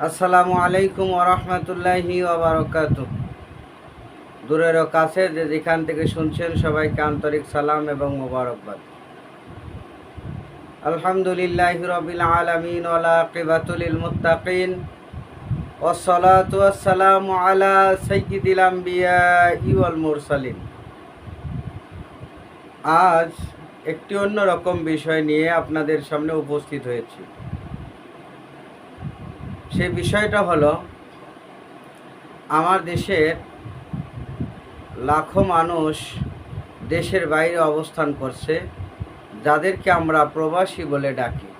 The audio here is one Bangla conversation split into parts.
আসসালামু আলাইকুম ওরহমতুল্লাহি ওবরকাত দূরের ও কাছে যে যেখান থেকে শুনছেন সবাইকে আন্তরিক সালাম এবং মোবারকবাদ। আলহামদুলিল্লাহ রবিল আলমিন ওলাকিবাতুল মুত্তাকিন। ওসলাতু আসসালামু আলা আম্বিয়া ইউল মুরসালিন। আজ একটি অন্য রকম বিষয় নিয়ে আপনাদের সামনে উপস্থিত হয়েছি। সে বিষয়টা হলো, আমার দেশের লাখো মানুষ দেশের বাইরে অবস্থান করছে, যাদেরকে আমরা প্রবাসী বলে ডাকি।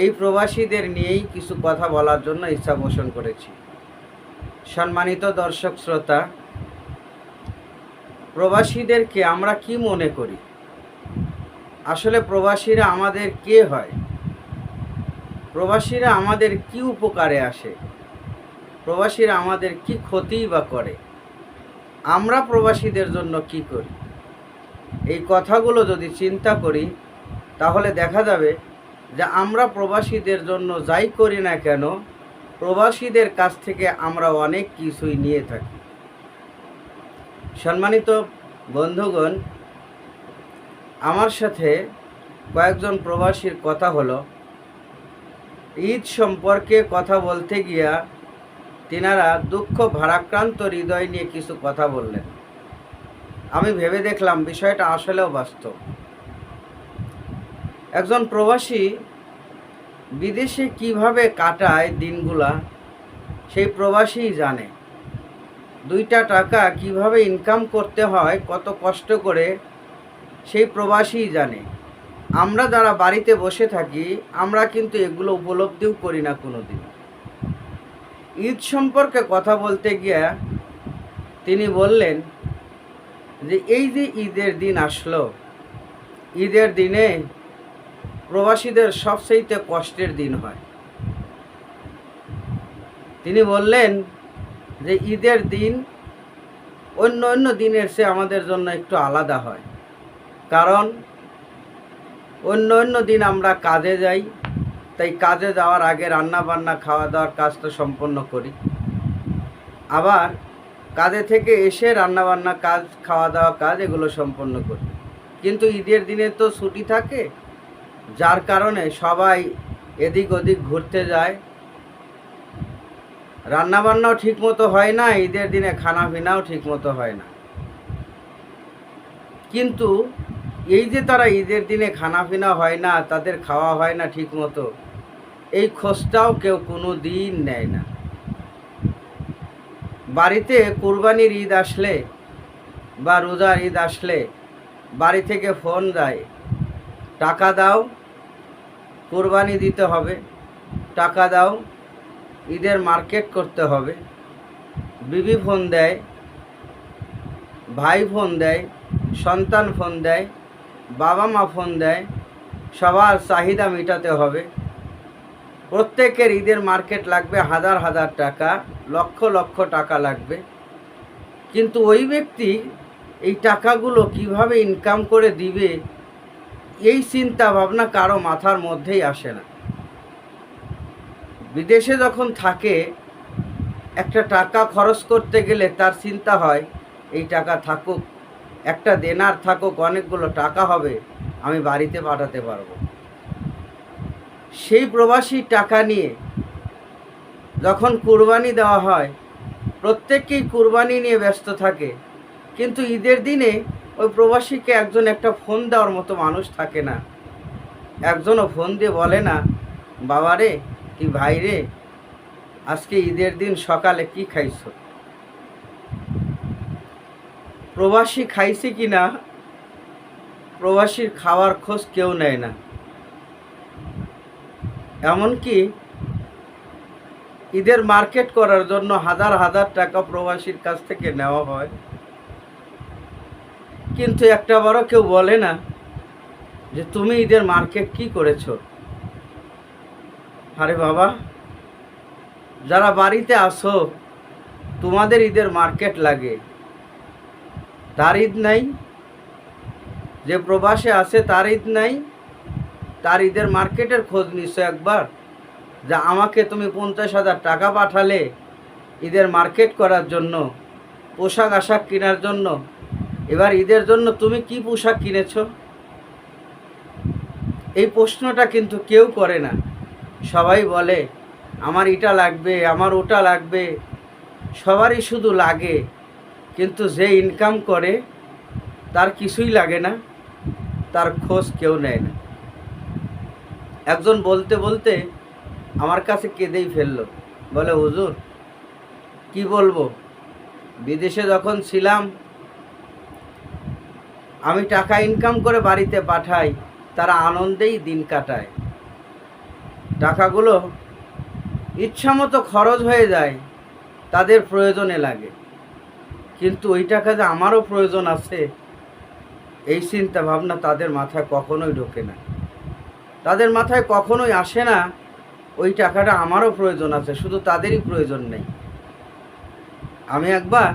এই প্রবাসীদের নিয়েই কিছু কথা বলার জন্য ইচ্ছা পোষণ করেছি। সম্মানিত দর্শক শ্রোতা, প্রবাসীদেরকে আমরা কি মনে করি? আসলে প্রবাসীরা আমাদের কে হয়? প্রবাসীরা আমাদের কি উপকারে আসে? প্রবাসীরা আমাদের কি ক্ষতিই বা করে? আমরা প্রবাসীদের জন্য কি করি? এই কথাগুলো যদি চিন্তা করি, তাহলে দেখা যাবে যে আমরা প্রবাসীদের জন্য যাই করি না কেন, প্রবাসীদের কাছ থেকে আমরা অনেক কিছুই নিয়ে থাকি। সম্মানিত বন্ধুগণ, আমার সাথে কয়েকজন প্রবাসীর কথা হলো। ঈদ সম্পর্কে কথা বলতে গিয়া তিনারা দুঃখ, ভারাক্রান্ত হৃদয় নিয়ে কিছু কথা বললেন। আমি ভেবে দেখলাম বিষয়টা আসলেও বাস্তব। একজন প্রবাসী বিদেশে কীভাবে কাটায় দিনগুলা, সেই প্রবাসীই জানে। দুইটা টাকা কীভাবে ইনকাম করতে হয়, কত কষ্ট করে, সেই প্রবাসীই জানে। আমরা যারা বাড়িতে বসে থাকি, আমরা কিন্তু এগুলো উপলব্ধিও করি না কোনো দিন ঈদ সম্পর্কে কথা বলতে গিয়া তিনি বললেন যে, এই যে ঈদের দিন আসলো, ঈদের দিনে প্রবাসীদের সবচেয়ে কষ্টের দিন হয়। তিনি বললেন যে, ঈদের দিন অন্য অন্য দিনের চেয়ে আমাদের জন্য একটু আলাদা হয়। কারণ অন্য অন্য দিন আমরা কাজে যাই। তাই কাজে যাওয়ার আগে রান্না বান্না, খাওয়া দাওয়ার কাজটা সম্পন্ন করি। আবার কাজে থেকে এসে রান্না বান্না কাজ, খাওয়া দাওয়া কাজ এগুলো সম্পন্ন করি। কিন্তু ঈদের দিনে তো ছুটি থাকে, যার কারণে সবাই এদিক ওদিক ঘুরতে যায়। রান্না বান্নাও ঠিক মতো হয় না, ঈদের দিনে খানা পিনাও ঠিক মতো হয় না। কিন্তু এই যে তারা ঈদের দিনে খানা পিনা হয় না, তাদের খাওয়া হয় না ঠিক মতো এই খোঁজটাও কেউ কোনো দিন নেয় না। বাড়িতে কোরবানির ঈদ আসলে বা রোজার ঈদ আসলে বাড়ি থেকে ফোন দেয়, টাকা দাও, কোরবানি দিতে হবে, টাকা দাও, ঈদের মার্কেট করতে হবে। বিবি ফোন দেয়, ভাই ফোন দেয়, সন্তান ফোন দেয় বাবা মা ফোন দেয়, সবার চাহিদা মেটাতে হবে। প্রত্যেকের ঈদের মার্কেট লাগবে হাজার হাজার টাকা, লক্ষ লক্ষ টাকা লাগবে। কিন্তু ওই ব্যক্তি এই টাকাগুলো কীভাবে ইনকাম করে দিবে, এই চিন্তা ভাবনা কারও মাথার মধ্যেই আসে না। বিদেশে যখন থাকে, একটা টাকা খরচ করতে গেলে তার চিন্তা হয়, এই টাকা থাকুক। একটা দেনার থাকুক অনেকগুলো টাকা হবে, আমি বাড়িতে পাঠাতে পারব। সেই প্রবাসী টাকা নিয়ে যখন কুরবানি দেওয়া হয়, প্রত্যেককেই কুরবানি নিয়ে ব্যস্ত থাকে, কিন্তু ঈদের দিনে ওই প্রবাসীকে একজন একটা ফোন দেওয়ার মতো মানুষ থাকে না। একজনও ফোন দিয়ে বলে না বাবা রে কি ভাইরে, আজকে ঈদের দিন সকালে কি খাইছো? প্রবাসী খাইছে কি না প্রবাসীর খাওয়ার খোঁজ কেউ নেয় না। এমনকি ঈদের মার্কেট করার জন্য হাজার হাজার টাকা প্রবাসীর কাছ থেকে নেওয়া হয়। কিন্তু একটা বড় কেউ বলে না যে, তুমি ঈদের মার্কেট কি করেছ? আরে বাবা, যারা বাড়িতে আসো তোমাদের ঈদের মার্কেট লাগে। তার ঈদ নাই। যে প্রবাসে আছে তার ঈদ নাই। তার ঈদের মার্কেটের খোঁজ নিছো একবার, যে আমাকে তুমি পঞ্চাশ হাজার টাকা পাঠালে ঈদের মার্কেট করার জন্য, পোশাক আশাক কেনার জন্য। এবার ঈদের জন্য তুমি কি পোশাক কিনেছ? এই প্রশ্নটা কিন্তু কেউ করে না। সবাই বলে, আমার এটা লাগবে, আমার ওটা লাগবে। সবারই শুধু লাগে। কিন্তু যে ইনকাম করে, তার কিছুই লাগে না, তার খোঁজ কেউ নেয় না। একজন বলতে বলতে আমার কাছে কেঁদেই ফেলল। বলে, হুজুর, কি বলব? বিদেশে যখন ছিলাম, আমি টাকা ইনকাম করে বাড়িতে পাঠাই, তারা আনন্দেই দিন কাটায়। টাকাগুলো ইচ্ছামতো খরচ হয়ে যায়, তাদের প্রয়োজনে লাগে। কিন্তু ওই টাকা যে আমারও প্রয়োজন আছে। এই চিন্তা ভাবনা তাদের মাথায় কখনোই ঢোকে না। তাদের মাথায় কখনোই আসে না, ওই টাকাটা আমারও প্রয়োজন আছে, শুধু তাদেরই প্রয়োজন নেই। আমি একবার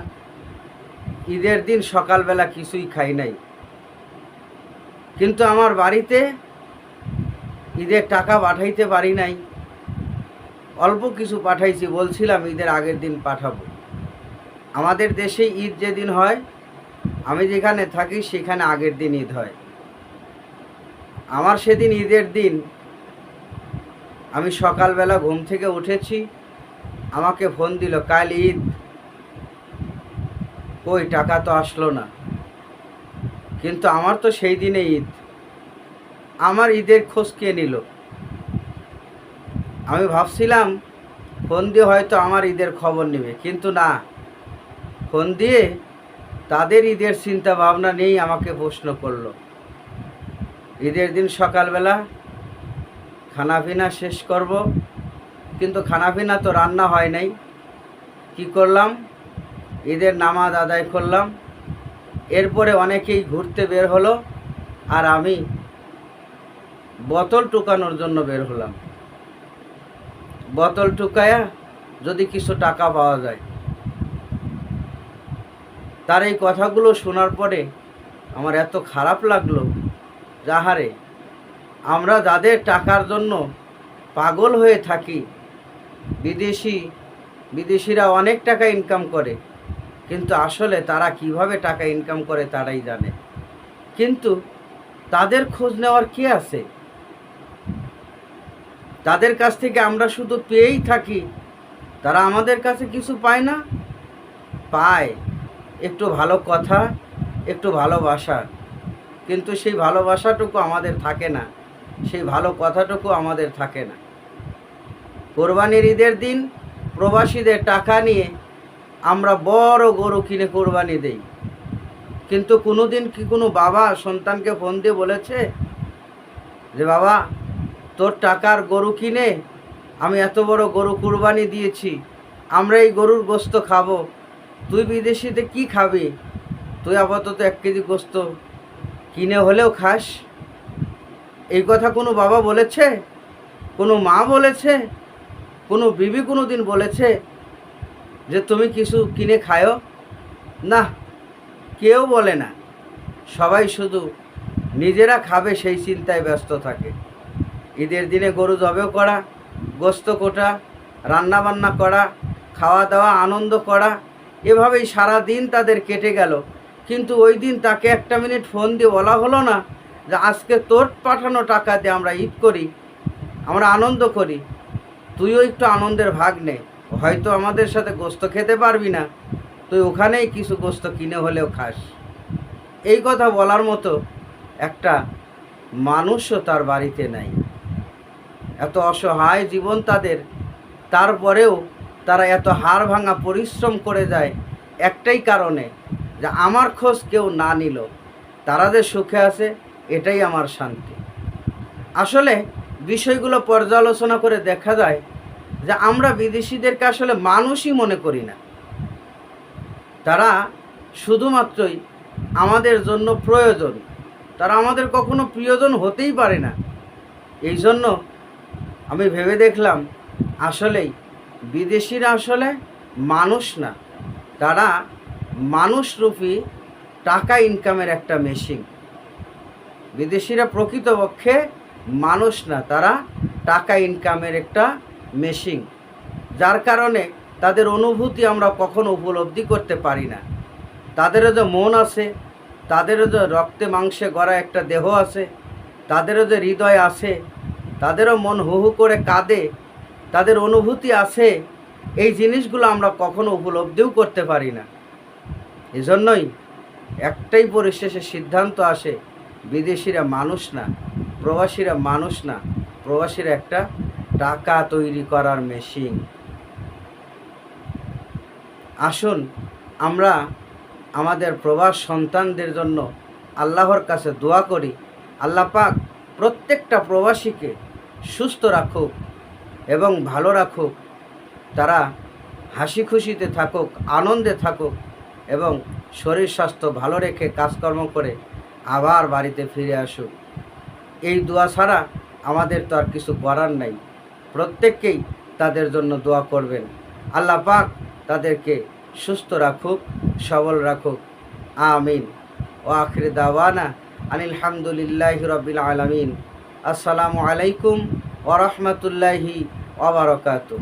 ঈদের দিন সকালবেলা কিছুই খাই নাই। কিন্তু আমার বাড়িতে ঈদের টাকা পাঠাইতে পারি নাই। অল্প কিছু পাঠাইছি, বলছিলাম ঈদের আগের দিন পাঠাবো। আমাদের দেশে ঈদ যেদিন হয়, আমি যেখানে থাকি সেখানে আগের দিন ঈদ হয়। আমার সেদিন ঈদের দিন আমি সকালবেলা ঘুম থেকে উঠেছি, আমাকে ফোন দিল, কাল ঈদ, কই টাকা তো আসলো না। কিন্তু আমার তো সেই দিনে ঈদ। আমার ঈদের খোঁজ কে নিল? আমি ভাবছিলাম, ফোন দিয়ে হয়তো আমার ঈদের খবর নেবে। কিন্তু না ফোন দিয়ে তাদের ঈদের চিন্তা ভাবনা নেই আমাকে প্রশ্ন করল। ঈদের দিন সকালবেলা খানাপিনা শেষ করব, কিন্তু খানাপিনা তো রান্না হয় নাই। কি করলাম? ঈদের নামাজ আদায় করলাম। এরপরে অনেকেই ঘুরতে বের হলো আর আমি বোতল টুকানোর জন্য বের হলাম। বোতল টুকায়া যদি কিছু টাকা পাওয়া যায়। তার এই কথাগুলো শোনার পরে আমার এত খারাপ লাগল, যাহারে আমরা যাদের টাকার জন্য পাগল হয়ে থাকি, বিদেশি, বিদেশিরা অনেক টাকা ইনকাম করে, কিন্তু আসলে তারা কীভাবে টাকা ইনকাম করে তারাই জানে। কিন্তু তাদের খোঁজ নেওয়ার কে আছে? তাদের কাছ থেকে আমরা শুধু পেয়েই থাকি, তারা আমাদের কাছে কিছু পায় না? পায়। একটু ভালো কথা, একটু ভালোবাসা। কিন্তু সেই ভালোবাসাটুকু আমাদের থাকে না। সেই ভালো কথাটুকু আমাদের থাকে না। কোরবানির ঈদের দিন প্রবাসীদের টাকা নিয়ে আমরা বড় গরু কিনে কোরবানি দেই। কিন্তু কোনো দিন কি কোনো বাবা সন্তানকে ফোন দিয়ে বলেছে যে, বাবা, তোর টাকার গরু কিনে আমি এত বড় গরু কুরবানি দিয়েছি। আমরা এই গরুর গোস্ত খাব। তুই বিদেশিতে কি খাবি? তুই আপাতত এক কেজি গোস্ত কিনে হলেও খাস। এই কথা কোনো বাবা বলেছে? কোনো মা বলেছে? কোনো বিবি কোনো দিন বলেছে যে তুমি কিছু কিনে খায়ো? না, কেউ বলে না। সবাই শুধু নিজেরা খাবে সেই চিন্তায় ব্যস্ত থাকে। ঈদের দিনে গরু জবেও করা, গোস্ত কোটা রান্না বান্না করা, খাওয়া দাওয়া, আনন্দ করা এভাবেই সারা দিন তাদের কেটে গেল। কিন্তু ওই দিন তাকে একটা মিনিট ফোন দিয়ে বলা হলো না যে, আজকে তোর পাঠানো টাকা দিয়ে আমরা ঈদ করি, আমরা আনন্দ করি। তুইও একটু আনন্দের ভাগ নে। হয়তো আমাদের সাথে গোস্ত খেতে পারবি না। তুই ওখানেই কিছু গোস্ত কিনে হলেও খাস। এই কথা বলার মতো একটা মানুষও তার বাড়িতে নাই। এত অসহায় জীবন তাদের। তারপরেও তারা এত হাড় ভাঙা পরিশ্রম করে যায় একটাই কারণে যে আমার খোঁজ কেউ না নিল। তারা যে সুখে আছে, এটাই আমার শান্তি। আসলে বিষয়গুলো পর্যালোচনা করে দেখা যায় যে আমরা বিদেশিদেরকে আসলে মানুষই মনে করি না। তারা শুধুমাত্রই আমাদের জন্য প্রয়োজন। তারা আমাদের কখনো প্রিয়জন হতেই পারে না। এই জন্য আমি ভেবে দেখলাম, আসলেই বিদেশিরা আসলে মানুষ না। তারা মানুষরূপী টাকা ইনকামের একটা মেশিন বিদেশিরা প্রকৃতপক্ষে মানুষ না, তারা টাকা ইনকামের একটা মেশিন যার কারণে তাদের অনুভূতি আমরা কখনো উপলব্ধি করতে পারি না। তাদেরও যে মন আছে, তাদেরও যে রক্তে মাংসে গড়া একটা দেহ আছে, তাদেরও যে হৃদয় আছে, তাদেরও মন হু হু করে কাঁদে তাদের অনুভূতি আছে, এই জিনিসগুলো আমরা কখনো উপলব্ধিও করতে পারি না। এজন্যই একটাই পরিশেষে সিদ্ধান্ত আসে, বিদেশিরা মানুষ না, প্রবাসীরা মানুষ না, প্রবাসীরা একটা টাকা তৈরি করার মেশিন আসুন, আমরা আমাদের প্রবাস সন্তানদের জন্য আল্লাহর কাছে দোয়া করি। আল্লাহ পাক প্রত্যেকটা প্রবাসীকে সুস্থ রাখুক এবং ভালো রাখুক তারা হাসি খুশিতে থাকুক, আনন্দে থাকুক এবং শরীর স্বাস্থ্য ভালো রেখে কাজকর্ম করে আবার বাড়িতে ফিরে আসুক। এই দোয়া ছাড়া আমাদের তো আর কিছু করার নাই। প্রত্যেককেই তাদের জন্য দোয়া করবেন। আল্লাহ পাক তাদেরকে সুস্থ রাখুক, সবল রাখুক। আমিন। ও আখির দাওয়ানা আনিল হামদুলিল্লাহ রবিল আলমিন। আসসালামু আলাইকুম ওরহমতুল্লাহি ওবরকাতু